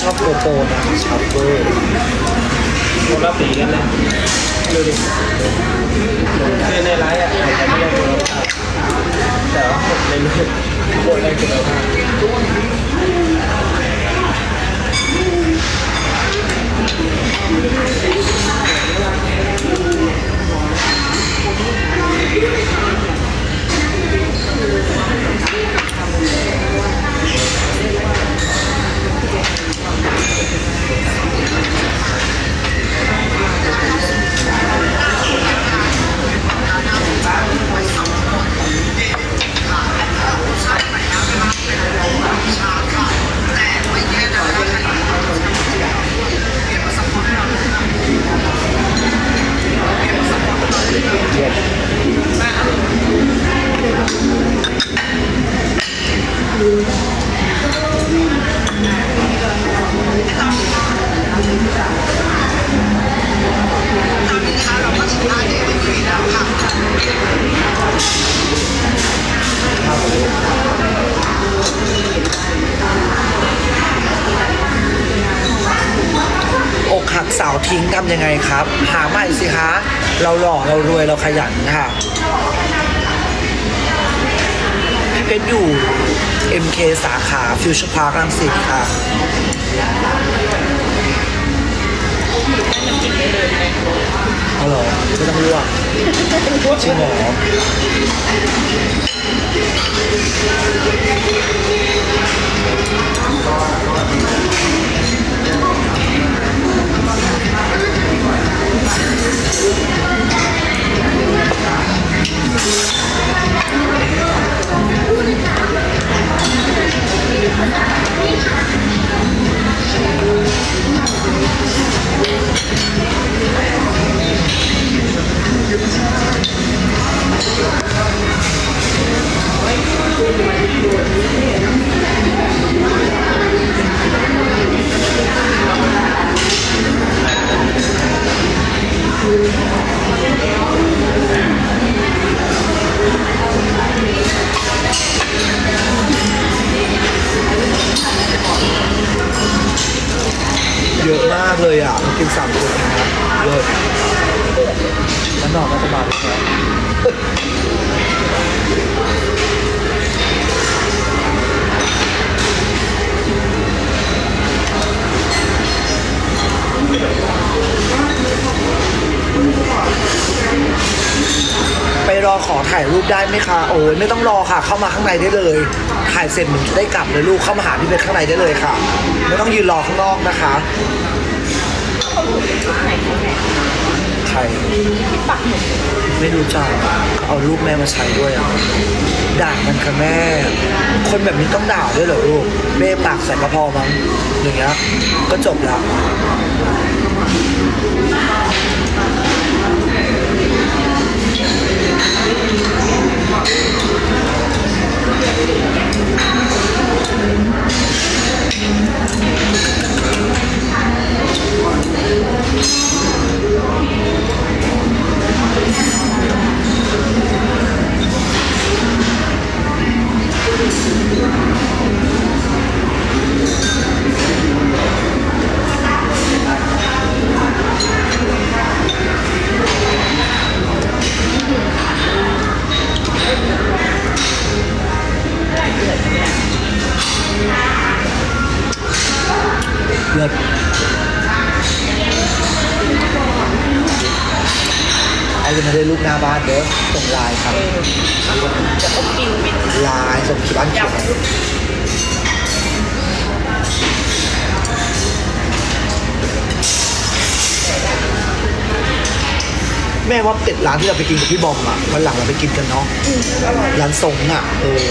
ชอบโกโปรนะชอบเบอร์คนละสีกันเลยดูดิคือในไลฟ์อะอาจจะไม่ได้คุณภาพแต่ว่าในรูปโคตรได้คุณภาพอ ทิ้งทำยังไงครับ หาใหม่สิคะ เราหล่อเรารวยเราขยันค่ะพี่เพชรอยู่ MK สาขาฟิวชั่นพาร์ครังสิตค่ะเอาเหรอไม่ต้องลวกจริงเหรอ เย นอนก็สบายเลยครับไปรอขอถ่ายรูปได้ไหมคะโอ้ยไม่ต้องรอค่ะ เข้ามาข้างในได้เลย ถ่ายเสร็จหนูจะได้กลับเลยลูกเข้ามาหาพี่เพชรข้างในได้เลยค่ะ ไม่ต้องยืนรอข้างนอกนะคะ รไม่รู้จักเอารูปแม่มาใช้ด้วยอะด่ามันค่ะแม่ คนแบบนี้ต้องด่าด้วยเหรอลูกเบ้ปากใส่กระเพอมั้งอย่างเงี้ยก็จบละ เกินเป็นไลน์ส่งที่บ้านเขียนแม่ว่าเป็ดร้านที่เราไปกินกับพี่บอมอะวันหลังเราไปกินกันเนาะร้านทรงอะเออ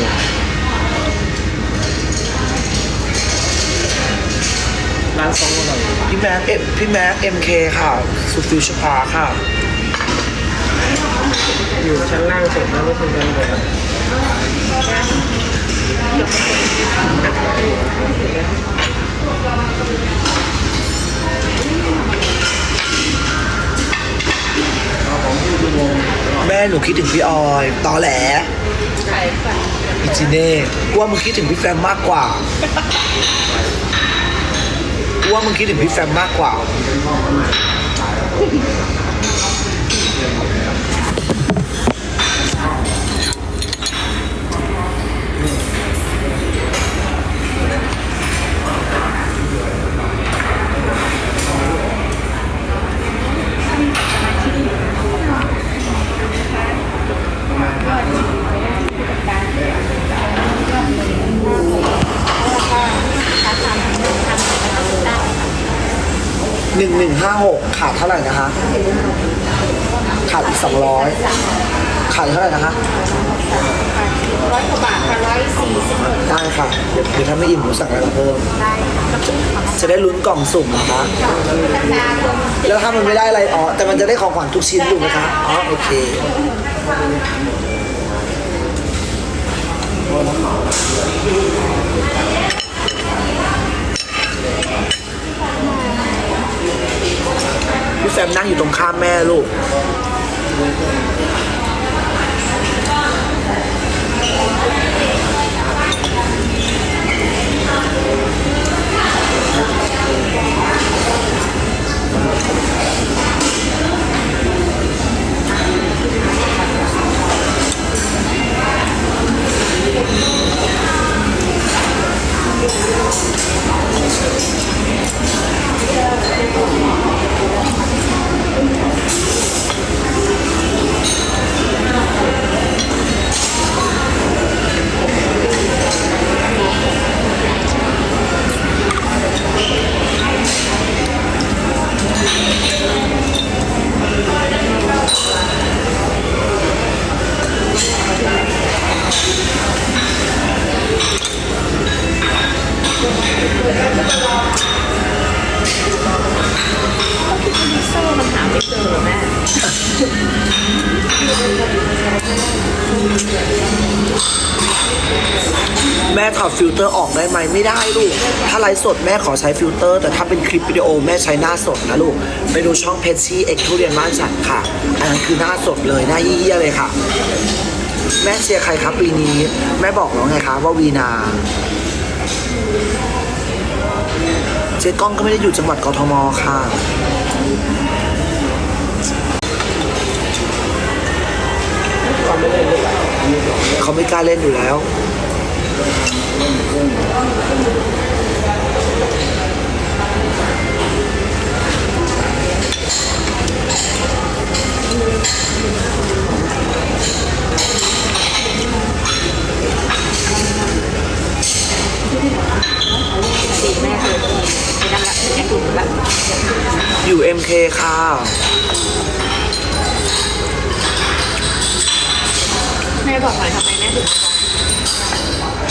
ร้านซองอร่อยพี่แม็กเอ็มพี่แม็กเอ็มเคค่ะสุฟิวชพาค่ะ อยู่ชั้นล่างสุดแล้วก็คือกันหมดอะ แม่หนูคิดถึงพี่ออยตอแหลใช่ค่ะอีจีเน่กูว่ามึงคิดถึงพี่แฟมมากกว่ากูว่ามึงคิดถึงพี่แฟมมากกว่า หนึ่งหนึ่งห้าหกขาดเท่าไหร่นะคะ ขาดอีกสองร้อยขาดเท่าไหร่นะคะร้อยกว่าบาทค่ะร้อยสี่สิบได้ค่ะเดี๋ยวเดี๋ยวถ้าไม่อิ่มหนูสั่งอะไรมาเพิ่ม ได้กระปุกของจะได้ลุ้นกล่องสุ่มนะคะราคาลงแล้วถ้ามันไม่ได้อะไรอ๋อแต่มันจะได้ของขวัญทุกชิ้นถูกไหมคะอ๋อโอเค พี่แฟมนั่งอยู่ตรงข้ามแม่ลูก แม่ถอดฟิลเตอร์ออกได้ไหมไม่ได้ลูก ถ้าไลฟ์สดแม่ขอใช้ฟิลเตอร์ แต่ถ้าเป็นคลิปวิดีโอแม่ใช้หน้าสดนะลูก ไปดูช่องเพชชี่เอ็กทุเรียนบ้านฉันค่ะ อันนั้นคือหน้าสดเลยหน้าเยี่ยๆเลยค่ะ แม่เชียร์ใครครับปีนี้ แม่บอกแล้วไงคะว่าวีนาเจ๊ก้องก็ไม่ได้อยู่จังหวัดกทมค่ะ ควาไม่เล่นเลยเขาไม่กล้าเล่นอยู่แล้วดี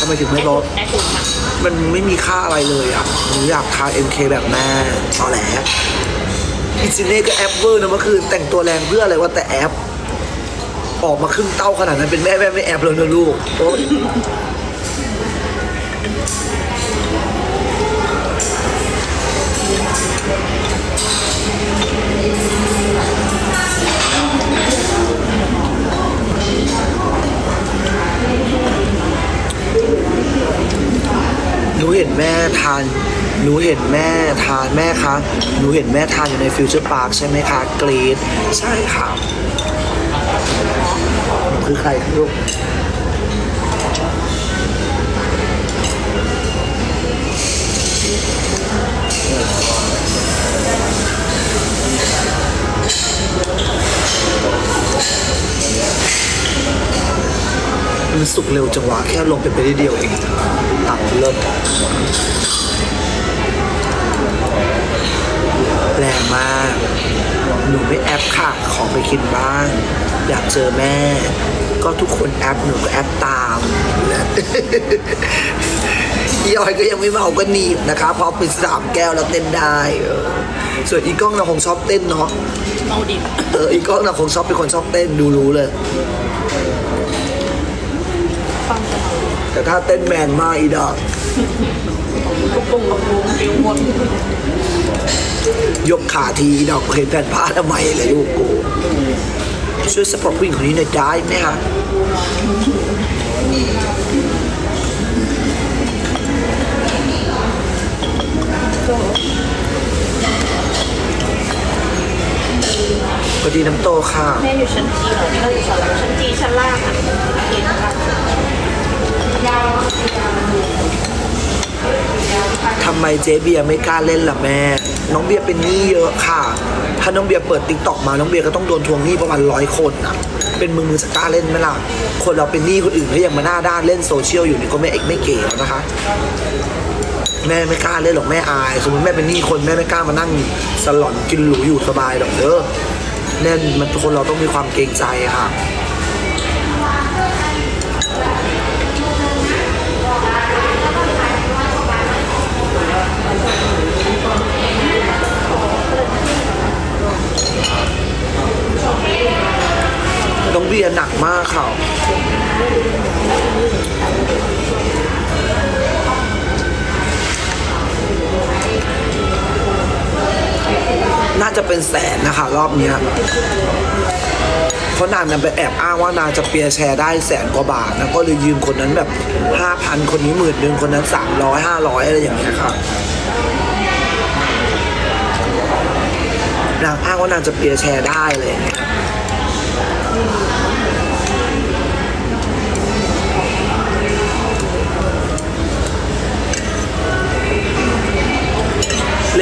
ทำไมถึงไม่ลดมันไม่มีค่าอะไรเลยอะหนูอยากทา MK แบบแม่ตอแหลอิจิเน่ก็แอปเวอร์นะเมื่อคืนแต่งตัวแรงเพื่ออะไรวะแต่แอป ออกมาครึ่งเต้าขนาดนั้นเป็นแม่แม่ไม่แอปเลยนะลูกโอ๊ย หนูเห็นแม่ทานแม่คะหนูเห็นแม่ทานอยู่ในฟิวเจอร์พาร์คใช่ไหมคะกรีดใช่ค่ะหนูคือใครลูกมันสุกเร็วจังหวะแค่ลงไปไปได้เดียวเองตัดเลิศ แรงมาก หนูไม่แอปค่ะ ขอไปคิดบ้าง อยากเจอแม่ ก็ทุกคนแอปหนูก็แอปตามนะอีออยก็ยังไม่เมาก็หนีบนะคะเพราะไปสามแก้วแล้วเต้นได้เออส่วนอีกล้องเราคงชอบเต้นเนาะเมาดิเอออีกล้องเราคงชอบเป็นคนชอบเต้นดูรู้เลยฟังจะเมาแต่ถ้าเต้นแมนมากอีดอกกระปุกกระปุกฟิวหมด ยกขาทีดอกเห็นแผ่นผ้าทำไมเลยลูกกูช่วยสปอร์ตผู้หญิงคนนี้หน่อยได้ไหมคะสวัสดีน้ำโตค่ะ แม่อยู่ชั้นจีเหรอนี่เราอยู่ชั้นชั้นจีชั้นล่างอะโอเคนะคะ ทำไมเจ๊เบียร์ไม่กล้าเล่นล่ะแม่ น้องเบียร์เป็นหนี้เยอะค่ะ ถ้าน้องเบียร์เปิดติ๊กต็อกมา น้องเบียร์ก็ต้องโดนทวงหนี้ประมาณร้อยคนนะเป็นมือมือจะกล้าเล่นไหมล่ะ คนเราเป็นหนี้คนอื่นก็ยังมาหน้าด้านเล่นโซเชียลอยู่นี่ก็ไม่เอกไม่เก๋แล้วนะคะ แม่ไม่กล้าเล่นหรอกแม่อาย สมมติแม่เป็นหนี้คนแม่ไม่กล้ามานั่งสลอนกินหรูอยู่สบายหรอกเด้อแน่นมันคนเราต้องมีความเกรงใจค่ะ น้องเบียร์หนักมากค่ะน่าจะเป็นแสนนะคะ รอบเนี้ยเพราะนางนั้นไปแอบอ้างว่านางจะเปียร์แชร์ได้แสนกว่าบาทนะก็เลยยืมคนนั้นแบบห้าพันคนนี้หมื่นหนึ่งคนนั้นสามร้อยห้าร้อยอะไรอย่างเงี้ยค่ะนางอ้างว่านางจะเปียร์แชร์ได้เลย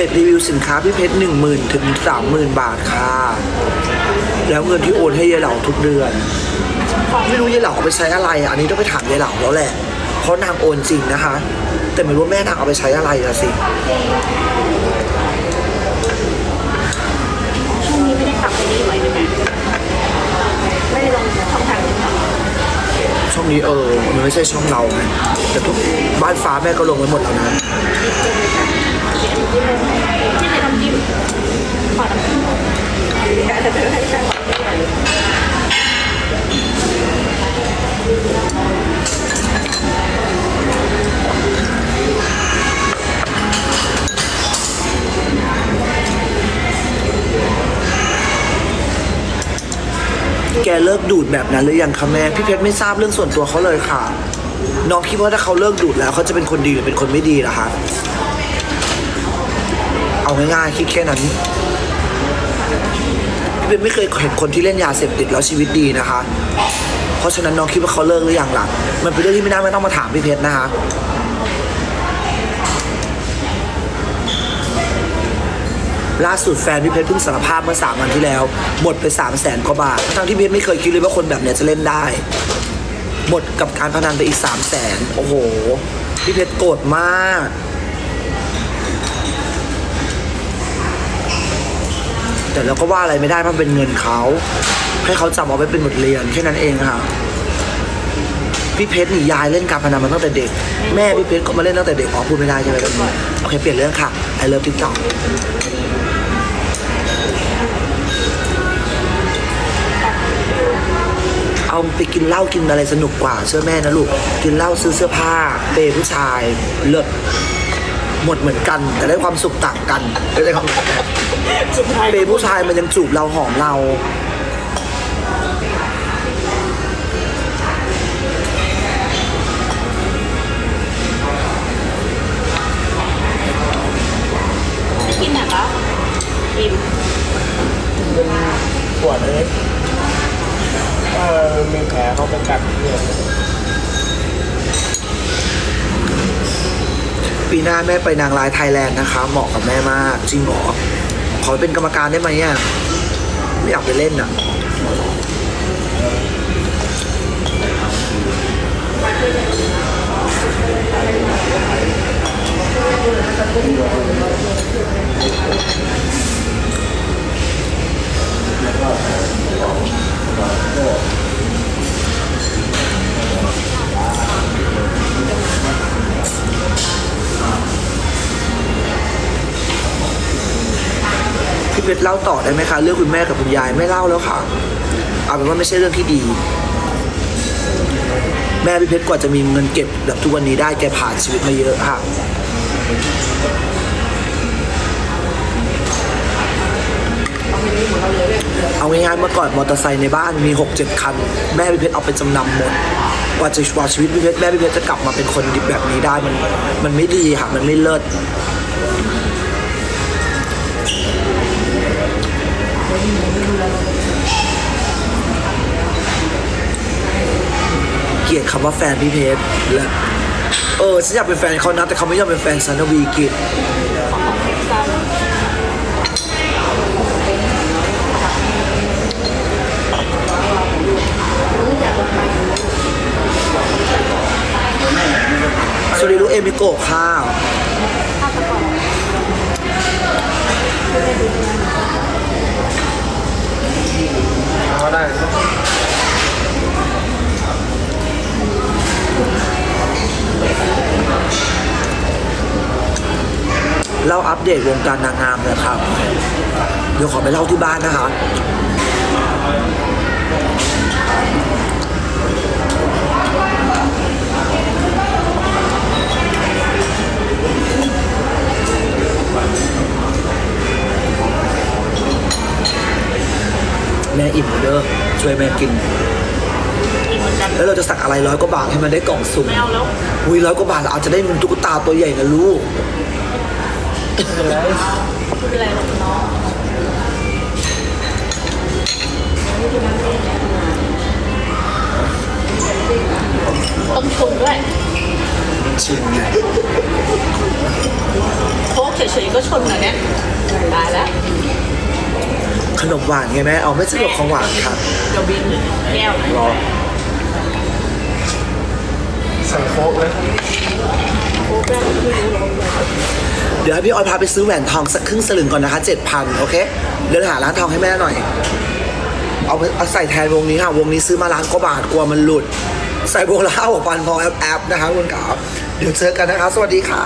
อย่างเงี้ยเลทรีวิวสินค้าพี่เพชรหนึ่งหมื่นถึงสามหมื่นบาทค่ะ แล้วเงินที่โอนให้ยายเหล่าทุกเดือน ไม่รู้ยายเหล่าเอาไปใช้อะไรอะอันนี้ต้องไปถามยายเหล่าแล้วแหละ เพราะนางโอนจริงนะคะ แต่ไม่รู้ว่าแม่นางเอาไปใช้อะไรละสิช่วงนี้ไม่ได้ขับไปนี่ไหวไหมไม่ได้ลงช่องทางนี้ค่ะช่องนี้เออ มันไม่ใช่ช่องเราไงแต่ทุกบ้านฟ้าแม่ก็ลงไว้หมดแล้วนะ ที่ในน้ำจิ้มขอน้ำจิ้มแต่ไม่ได้ใช้ของไม่ใหญ่เลยแกเลิกดูดแบบนั้นหรือยังคะแม่พี่เพชรไม่ทราบเรื่องส่วนตัวเขาเลยค่ะ น้องคิดว่าถ้าเขาเลิกดูดแล้วเขาจะเป็นคนดีหรือเป็นคนไม่ดีล่ะคะ เอาง่ายๆคิดแค่นั้นพี่เพชรไม่เคยเห็นคนที่เล่นยาเสพติดแล้วชีวิตดีนะคะ เพราะฉะนั้นน้องคิดว่าเขาเลิกหรือยังล่ะมันเป็นเรื่องที่ไม่น่าไม่ต้องมาถามพี่เพชรนะคะล่าสุดแฟนพี่เพชรเพิ่งสารภาพเมื่อสามวันที่แล้วหมดไปสามแสนกว่าบาททั้งที่พี่เพชรไม่เคยคิดเลยว่าคนแบบเนี้ยจะเล่นได้หมดกับการพนันไปอีกสามแสนโอ้โหพี่เพชรโกรธมาก แต่เราก็ว่าอะไรไม่ได้เพราะเป็นเงินเขาให้เขาจำเอาไว้เป็นบทเรียนแค่นั้นเองค่ะพี่เพชรนี่ยายเล่นการพนันมาตั้งแต่เด็ก แม่พี่เพชรก็มาเล่นตั้งแต่เด็กอ๋อพูดไม่ได้ใช่ไหมแบบนี้โอเคเปลี่ยนเรื่องค่ะไอเลิฟติ๊กต็อกเอาไปกินเหล้ากินอะไรสนุกกว่าเชื่อแม่นะลูก กินเหล้าซื้อเสื้อผ้า เปย์ผู้ชายเลิศ หมดเหมือนกัน แต่ได้ความสุขต่างกันเข้าใจคำสุดท้ายเปย์ผู้ชายมันยังจูบเราหอมเรากินหนักแล้วอิ่มเป็นปวดเลยเออมีแผลเขาไปกัดเนี่ย ปีหน้าแม่ไปนางร้ายไทยแลนด์นะคะ เหมาะกับแม่มาก จริงเหรอ ขอเป็นกรรมการได้ไหมอะไม่อยากไปเล่นอะพี่เพช เล่าต่อได้ไหมคะ เรื่องคุณแม่กับคุณยายไม่เล่าแล้วค่ะเอาเป็นว่าไม่ใช่เรื่องที่ดี แม่พี่เพชรกว่าจะมีเงินเก็บแบบทุกวันนี้ได้แกผ่านชีวิตมาเยอะค่ะเอาง่ายๆเมื่อก่อนมอเตอร์ไซค์ในบ้านมี6 7คัน แม่พี่เพชรเอาไปจำนำหมดกว่าจะว่าชีวิตพี่เพชรแม่พี่เพชรจะกลับมาเป็นคนดีแบบนี้ได้มันมันไม่ดีค่ะมันไม่เลิศ ลียดคำว่าแฟนพี่เพชรและเออฉันอยากเป็นแฟนเขานะแต่เขาไม่ยอมเป็นแฟนฉันนวีกิจของเพชรซ้ำสวัสดีลูกเอมิโกะข้าวภาพประกอบเอาได้ เล่าอัปเดตวงการนางงามเลยครับ เดี๋ยวขอไปเล่าที่บ้านนะคะแม่อิ่มเด้อช่วยแม่กินอีกเหมือนกันแล้วเราจะสักอะไรร้อยกว่าบาทให้มันได้กล่องสุ่มไม่เอาแล้วอุ้ยร้อยกว่าบาทเราอาจจะได้มันตุ๊กตาตัวใหญ่นะลูกไม่ เป็นไรไม่เป็นไรหรอกน้องต้องชมด้วยชิมไงโค้กเฉยๆก็ชนเหรอเนี่ยตายแล้วขนมหวานไงแม่เอาไม่สะดวกของหวานครับเดี๋ยวบินแก้วรอใส่โค้กเลยโค้กแก้วไม่รู้หรอกเเดี๋ยวให้พี่ออยพาไปซื้อแหวนทองสักครึ่งสลึงก่อนนะคะเจ็ดพันโอเค เดินหาร้านทองให้แม่หน่อย เอาไปเอาใส่แทนวงนี้ค่ะ วงนี้ซื้อมาล้านกว่าบาทกลัวมันหลุด ใส่วงละห้าหกพันพอแอปแอปนะคะคุณกาเดี๋ยวเจอกันนะคะ สวัสดีค่ะ